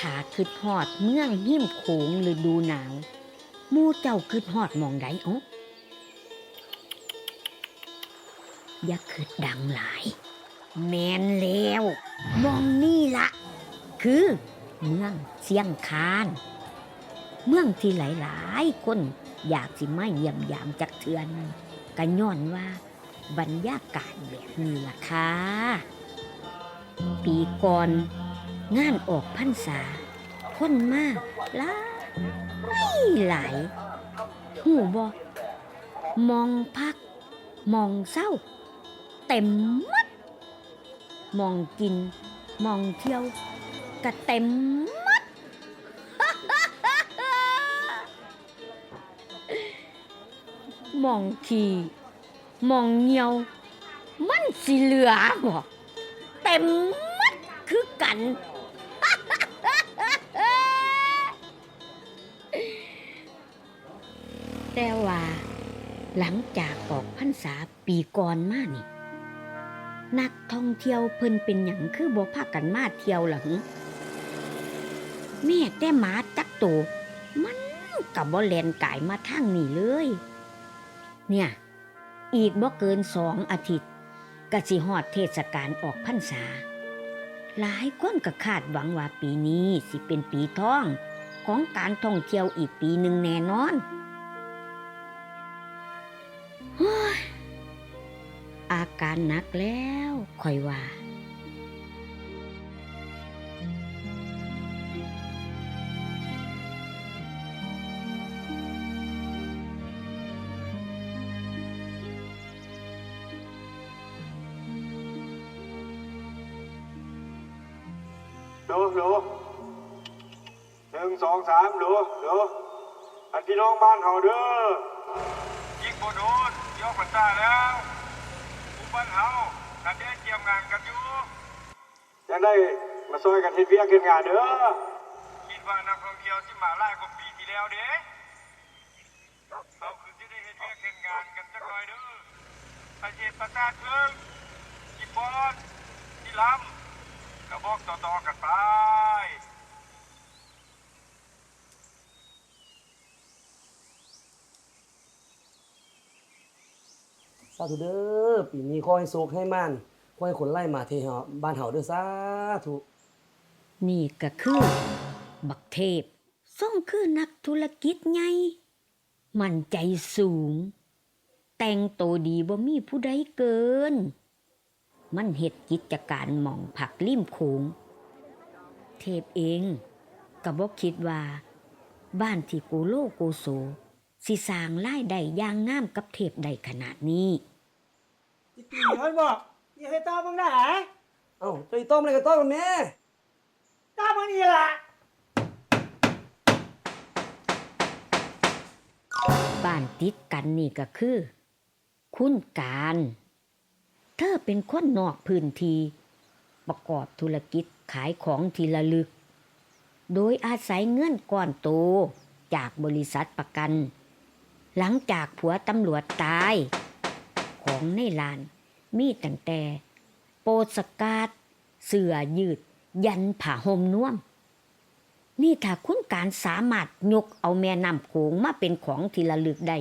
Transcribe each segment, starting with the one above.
ถาคืดหอดเมืองยิ้มโขงหรือดูหนาวมู่เจ้าคืดหอดมองไดโอ้อย่าคืดดังหลาย แมนแล้วมองนี่ละ คือเมืองเชียงคาน เมืองที่หลายๆคน อยากสิมาเยี่ยมยามจักเทือนก็ย้อนว่า บรรยากาศแบบนี้ล่ะค่ะ ปีก่อนงานออกพรรษา คนมากหลายหลายหูบ่มองพัก มองเศร้า เต็มมัด มองกิน มองเที่ยวก็เต็ม มองขี่มองเงียว มันสิเหลือบ่เต็มมัดคือกัน แต่ว่า หลังจากออกพรรษาปีก่อนมานี่ นักท่องเที่ยวเพิ่นเป็นหยังคือบ่พากันมาเที่ยวหล่ะหึแม่แต่หมาจักโตวมันกับบ่แลนกายมาทางนี้เลย เนี่ย อีกบ่เกินสองอาทิตย์กสิหอดเทศกาลออกพรรษา หลายคนก็คาดหวังว่าปีนี้สิเป็นปีทองของการท่องเที่ยวอีกปีหนึ่งแน่นอนอาการหนักแล้วคอยว่า บ้านเฮาเด้อยิงบโดนยกมันตาแล้วผู้บ้านเฮากันได้เกี่ยมงานกันอยู่ยังได้มาซอยกันเฮ็ดเวียกเฮ็ดงานเด้อคิดว่านักท่องเที่ยวสิมาหลายกว่าปีที่แล้วเด้เอาคือสิได้เฮ็ดเวียกเฮ็ดงานกันจักหน่อยเด้อประเทศประกาศเพิ่งอีปอนอีลำกระบอกต่อๆกันไปาธุเด้อปีนี้ขอให้โชคให้มันขอให้คนไล่มาเทเฮาบ้านเฮาเด้อสาธุนี่ก็คือ บักเทพส่งคือนักธุรกิจไง มั่นใจสูง แต่งโตดีบ่มีผู้ใดเกิน มันเฮ็ดกิจการหม่องผักริมโขงเทพเองก็บ่คิดว่า บ้านที่โกโลโกโซสิสร้างรายได้อย่างงามกับเทพได้ขนาดนี้ จิตีย้อนบอกอย่าให้ตาบังได้หาเอ้าใจต้มอะไรก็ต้มกันแม่ตาบังนี่ล่ะบ้านติดกันนี่ก็คือ คุณการ เธอเป็นคนนอกพื้นที่ประกอบธุรกิจขายของทีละลึก โดยอาศัยเงื่อนก้อนโตจากบริษัทประกัน หลังจากผัวตำรวจตาย ของในลาน มีตั้งแต่ โปสการ์ดเสื้อยืด ยันผ้าห่มน่วม นี่ถ้าคุณการสามารถยกเอาแม่น้ำโขงมาเป็นของที่ระลึกได้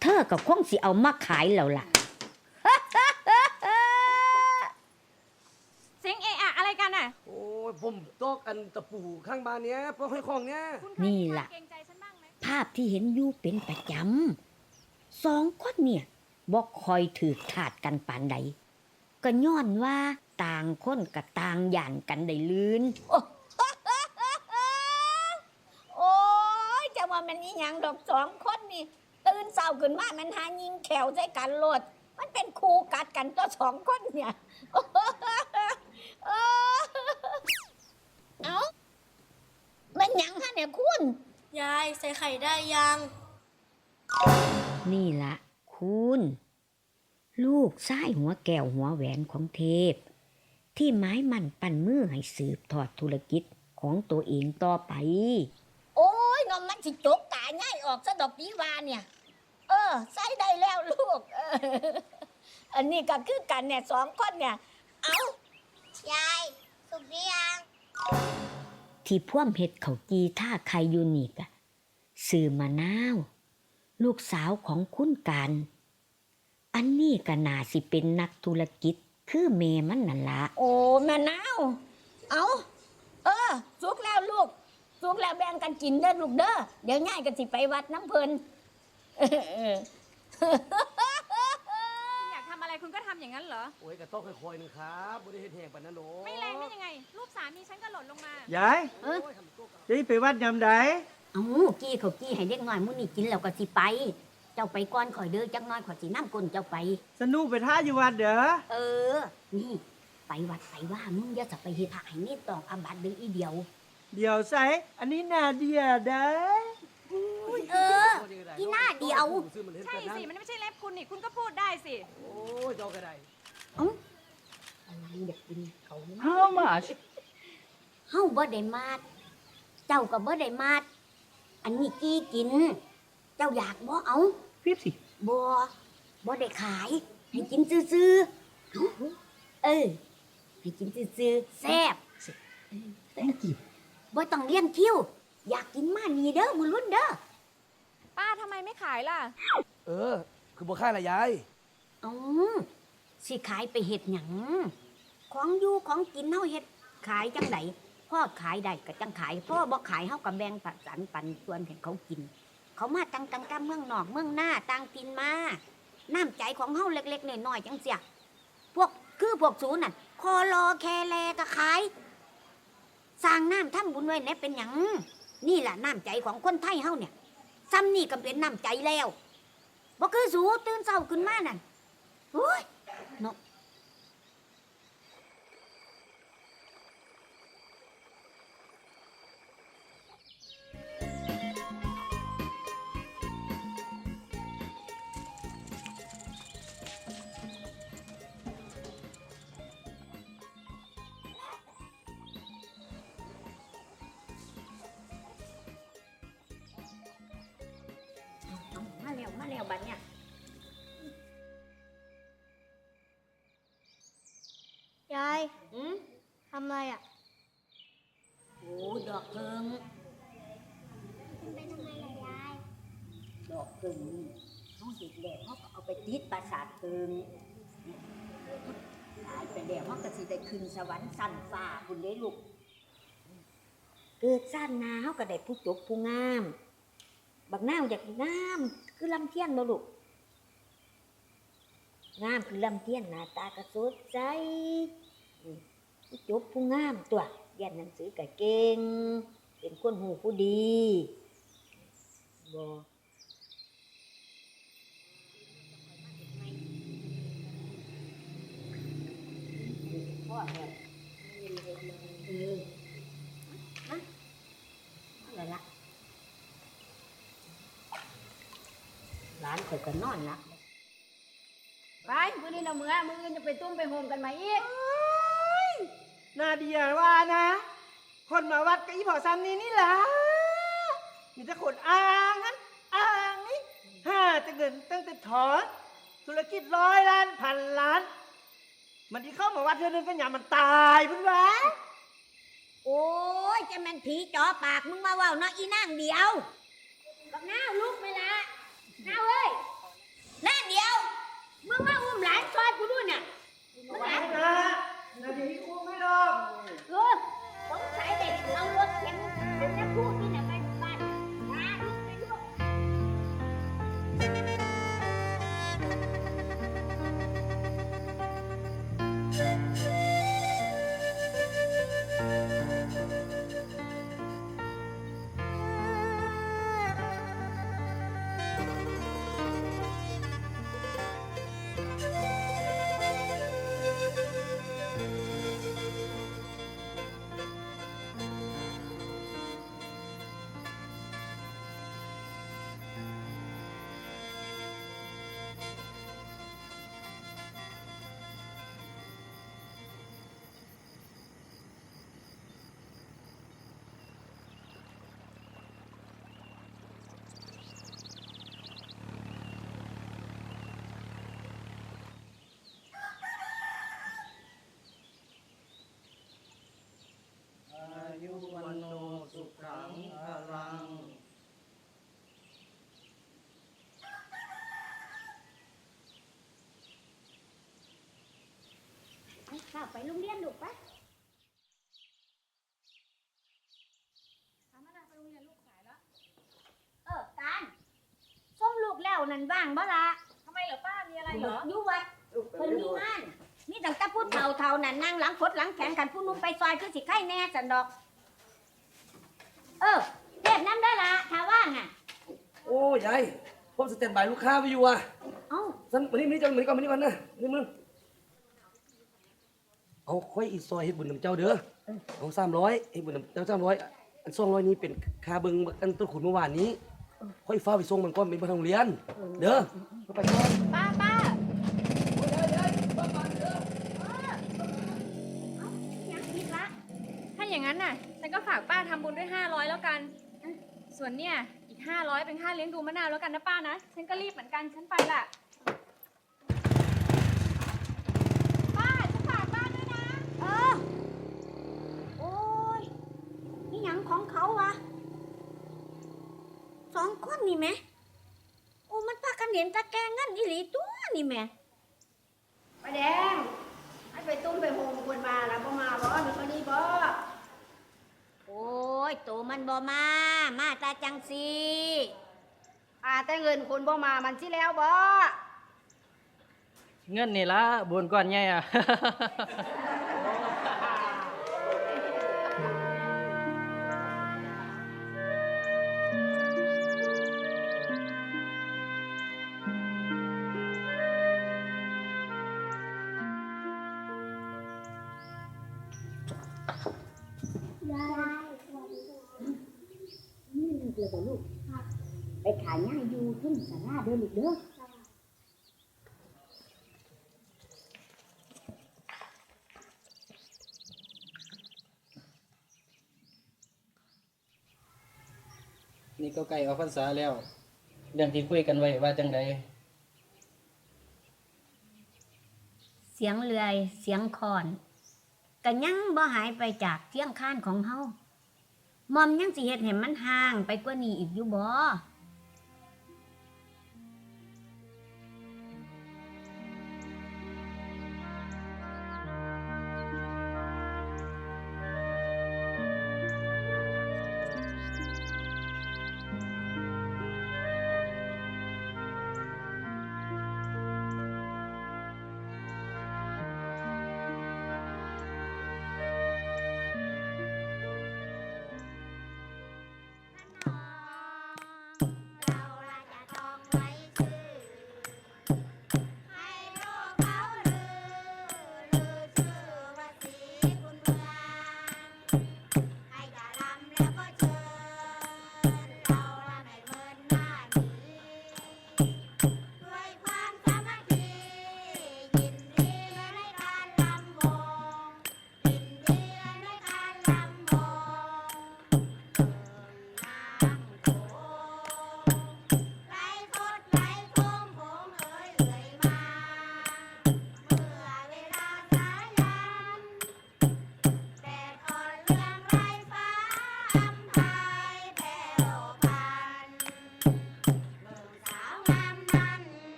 เธอก็คงสิเอามาขายแล้วล่ะเสียงเอะอะอะไรกันอะ โอ้ยผมตอกอันตะปูข้างบ้านเนี้ยเพราะให้ของเนี้ยคุณเคยนี่มีล่ะความเกรงใจฉันบ้างไหม ภาพที่เห็นอยู่เป็นประจำสองคนเนี่ย บอกคอยถือขาดกันปานใดก็ย้อนว่าต่างคนกับต่างย่านกันได้ลืนโอ้ยจะว่ามันนี่ยังดอกสองคนนี่ ตื่นเศร้าขึ้นมามันหายิงแขวใส่กันโลด มันเป็นคู่กัดกันตัวสองคนเนี่ยเอ้ามันหยังฮะเนี่ยคุณ ยายใส่ไข่ได้ยัง นี่ละ คุณ ลูกชายหัวแก้วหัวแหวนของเทพ ที่ไม้มันปั่นมือให้สืบทอดธุรกิจของตัวเองต่อไป โอ้ยนมมันสิจกตาง่ายออกซะดอกปีวาเนี่ย เออใส่ได้แล้วลูกเอออันนี้ก็คือกันเนี่ยสองคนเนี่ย เอายายสุกหรือยังที่พ่วมเห็ดเขาวจีท่าใครอยู่นี่กะซื้อมะนาว ลูกสาวของคุณการ อันนี้ก็น่าสิเป็นนักธุรกิจคือเมมันนั่นละโอ้แม่นาวเอาเออสุกแล้วลูกสุกแล้วแบ่งกันกินเด้อลูกเด้อเดี๋ยวง่ายกันสิไปวัดน้ำเพลินเออเออคุณอยากทำอะไรคุณก็ทำอย่างนั้นเหรอ โอ้ยก็ต้องค่อยๆนึงครับบ่ได้เฮ็ดแหงปานนั้นโดไม่แรงได้ยังไง รูปสามีฉันก็หล่นลงมา ยายเออจะไปวัดยามใด เอากี้เขากี้ให้เด็กน้อยมื้อนี้กินแล้วก็สิไป เจ้าไปก่อนข่อยเด้อจักหน้อยข่อยสิน้ำกลนเจ้าไป สนุกไปท่าอยู่วัดเด้อเออ นี่ ไปวัดไปว่ามึงอย่าจะไปเฮ็ดหายนี่ต้องอาบัติเด้ออีเดียว เดี๋ยวใส่อันนี้นาเดียได้เอออีหน้าเดียวซื้อมันเฮ็ดใช่กันนะสิ มันไม่ใช่เล็บคุณนี่ คุณก็พูดได้สิ โอ้ยเจ้าก็ได้อะไรเด็กกินเขา How much เฮาบ่ได้มาด เจ้าก็บ่ได้มาด อันนี้กี้กิน เจ้าอยากบ่เอา fifty บ่บ่ได้ขาย ให้กินซื่อๆเอ้าเออ ให้กินซื่อๆแซ่บ thank you บ่ต้องเลี้ยงคิว อยากกินมานี่เด้อบุญรุ่นเด้อป้าทำไมไม่ขายล่ะ เออ คือบ่ค่ายละยาย เอ้าสิขายไปเฮ็ดหยังของอยู่ของกินเฮาเฮ็ดขายจังได พ่อขายได้ก็จังขายพ่อบ่ขายเฮาก็แบ่งปันสันปันส่วนให้เขากิน เขามาตังตังตังเมืองนอกเมืองหน้าต่างถิ่นมาน้ำใจของเฮาเล็กๆน้อยๆจังเสียพวกคือพวกศูนย์น่ะคอรอแคแลก็ขายสร้างน้ำทำบุญไว้แหน่ยเป็นหยังนี่แหละน้ำใจของคนไทยเฮาเนี่ยซ้ำนี่ก็เป็นน้ำใจแล้วบ่คือสูตื่นเช้าขึ้นมานั่นโอ้ยเนาะ ยายอืมทำอะไรอะโอ้ดอกเพิงดอกเพิงนี่เขาเห็ดแล้วเขาก็เอาไปติดปราสาทเพิงตายไปแล้วเขาก็สิได้ขึ้นสวรรค์สั้นฟ้าคุณได้ลูก เกิดสั้นนาเขาก็ได้ผู้จบผู้งาม บักนาวอยากงาม คือลำเทียนบ่ลูก งามคือลำเทียนหน้าตาก็สดใสผู้จบผู้งามตัวเรียนหนังสือก็เก่ง เป็นคนหูผู้ดีบ่พ่อแล้วเออมาอะไรละร้านข่อยก็นอนละ ไปมื้อนี้เราเมื่อมื้ออื่นจะไปตุ้มไปโฮมกันมาอีกนาเดียว่านะ คนมาวัดกับอีพอซ้ำนี่นี่ล่ะมีแต่คนอ้างนั้นอ้างนี่ห้าจะเงินตั้งแต่ถอนธุรกิจร้อยล้านพันล้าน มันที่เข้ามาวัดเธอนึงเป็นอย่างมันตายเพิ่นวะโอ้ยจะแม่นผีจ่อปากมึงมาเว้าเนาะอีนางเดียวบักนาวลูกไม่ละนาวเอ้ยนางเดียว มึงมาอุ้มหลานซอยกูด้วยเนี่ย มึงหลานนะนังพลัง ไปข้าวไปโรงเรียนลูกไปพาะไปโรงเรียนลูกสายแล้วเออตาลส้มลูกแล้วนั่นว่างบ่ละทำไมเหรอป้ามีอะไรเหรออยู่วัดเพิ่นมีงานนี่ตั้งแต่พูดเท่าเท่านั่นนั่งหลังคดหลังแข็งกันผู้นุ่มไปซอยคือสิไข่แน่สันดอก เออเด็ดน้ำได้ละถ้าว่างอะ โอ้ยายผมสแตนบายลูกค้าไปอยู่อะเอ้าสันมานี่มานี่จังมานี่ก่อนมานี่ก่อนนะนี่มึงเอาค่อยอีซอยเฮ็ดบุญนำเจ้าเด้อเอาสามร้อยเฮ็ดบุญนำเจ้าสามร้อยอันสองร้อยนี้เป็นค่าเบิ่งอันต้นขุนเมื่อวานนี้ค่อยฟ้าไปส่งมันก่อนเป็นไปโรงเรียน เด้อไปก่อนป้าป้ บุญด้วย 500 แล้วกัน ส่วนเนี่ยอีก 500 เป็นค่าเลี้ยงดูมะนาวแล้วกันนะป้านะ ฉันก็รีบเหมือนกัน ฉันไปละ ป้าฉันฝากบ้านด้วยนะ เออ โอ้ยนี่หยังของเขาวะสองคนนี่ไหม โอ้มันพากันเห็นตะแกรงงั้นอีหลีตัวนี่แหม่ป้าแดงให้ไปตุ้มไปโฮมควรมาแล้วบ่มาบ่มีคนนี้บ่ โอ้ยโตมันบ่มา มาตาจังสีอ่าแต่เงินคนบ่มามันสิแล้วบ่เงินนี่ละบุญก่อนใหญ่อะ เลยบ่ลูกไปขายง่ายอยู่ทุ่งสาราเด้อลูกเด้อนี่ก็ใกล้ออกพรรษาแล้ว เรื่องที่คุยกันไว้ว่าจังใดเสียงเลื่อย เสียงคอนก็ยังบ่หายไปจากเที่ยงข้านของเฮา มอมยังสิเฮ็ดให้มันห่างไปกว่านี้อีกอยู่บ่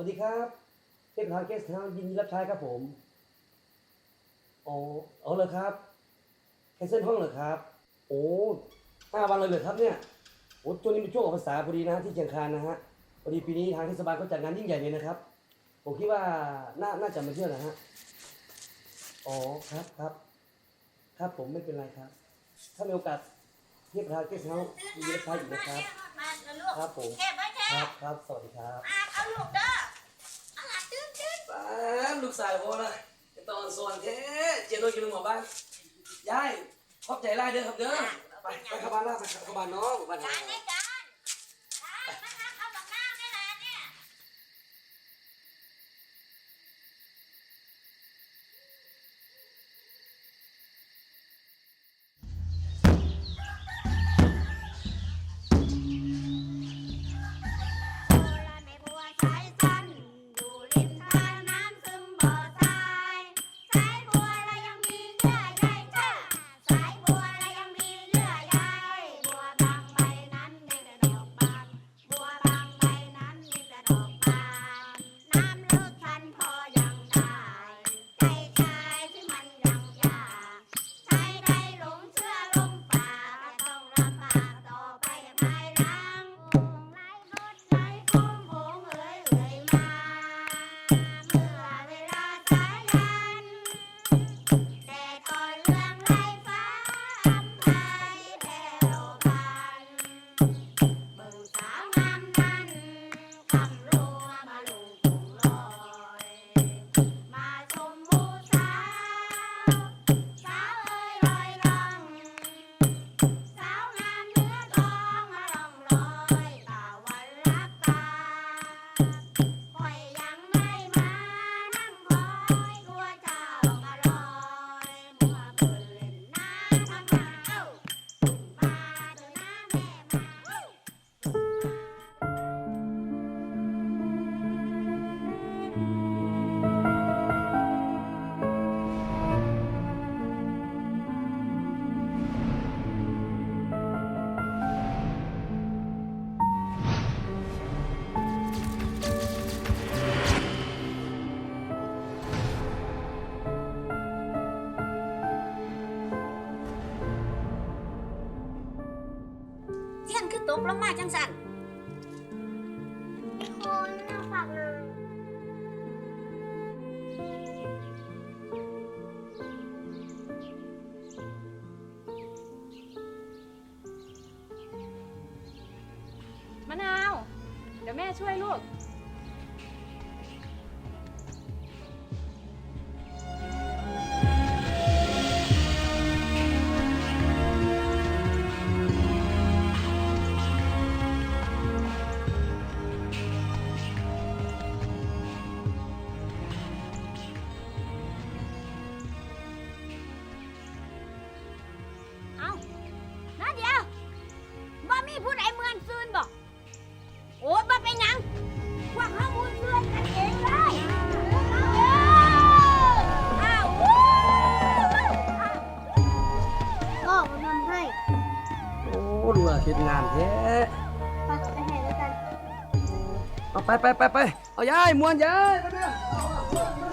วัสดีครับเทพทางเกสทางยินดีรับใช้ครับผมอ๋อเอาเลยครับแคนเซิลห้องเหรอครับ โอ้ห้าวันเลยเหรอครับเนี่ยโอ้ช่วงนี้เป็นช่วงออกพรรษาพอดีนะฮะที่เชียงคานนะฮะพอดีปีนี้ทางเทศบาลก็จัดงานยิ่งใหญ่เลยนะครับ ผมคิดว่าน่าน่าจะมาเที่ยวนะฮะอ๋อครับครับครับผมไม่เป็นไรครับ ถ้ามีโอกาสเทียบทางเกสเฮาส์ยินดีรับใช้อีกนะครับมาแล้วลูกครับผมแค่ไว้แค่ครับครับสวัสดีครับอาเอาลูกเด้อเอาล่ะตื่น ตื่นป้าลูกสาวโอ้ละตอนส่วนแท้เจียนโดนกินหมอบ้านยายขอบใจไล่เด้อครับเด้อไปไปเข้าบ้านล่าไปเข้าบ้านน้องบ้านน้อการง ลงมาจังสันคน เอาไปไปไปไปเอายายมวนยายไปเด้อ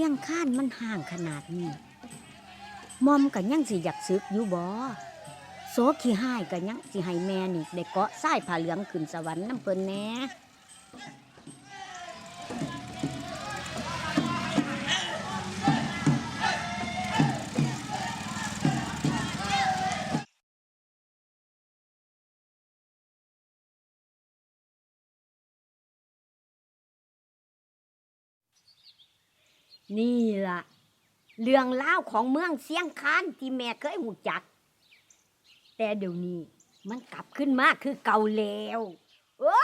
สียงข้านมันห่างขนาดนี้มอมกันยังสิอยากซึกอยู่บ่โสขี้ห้ายกันยังสิให้แม่นี่ได้เกาะสายผ้าเหลืองขึ้นสวรรค์น้ำเพิ่นแน่ นี่ล่ะ เรื่องเล่าวของเมืองเสียงคานที่แม่เคยหูจัก แต่เดี๋ยวนี้มันกลับขึ้นมาคือเก่าแล้ว โอ้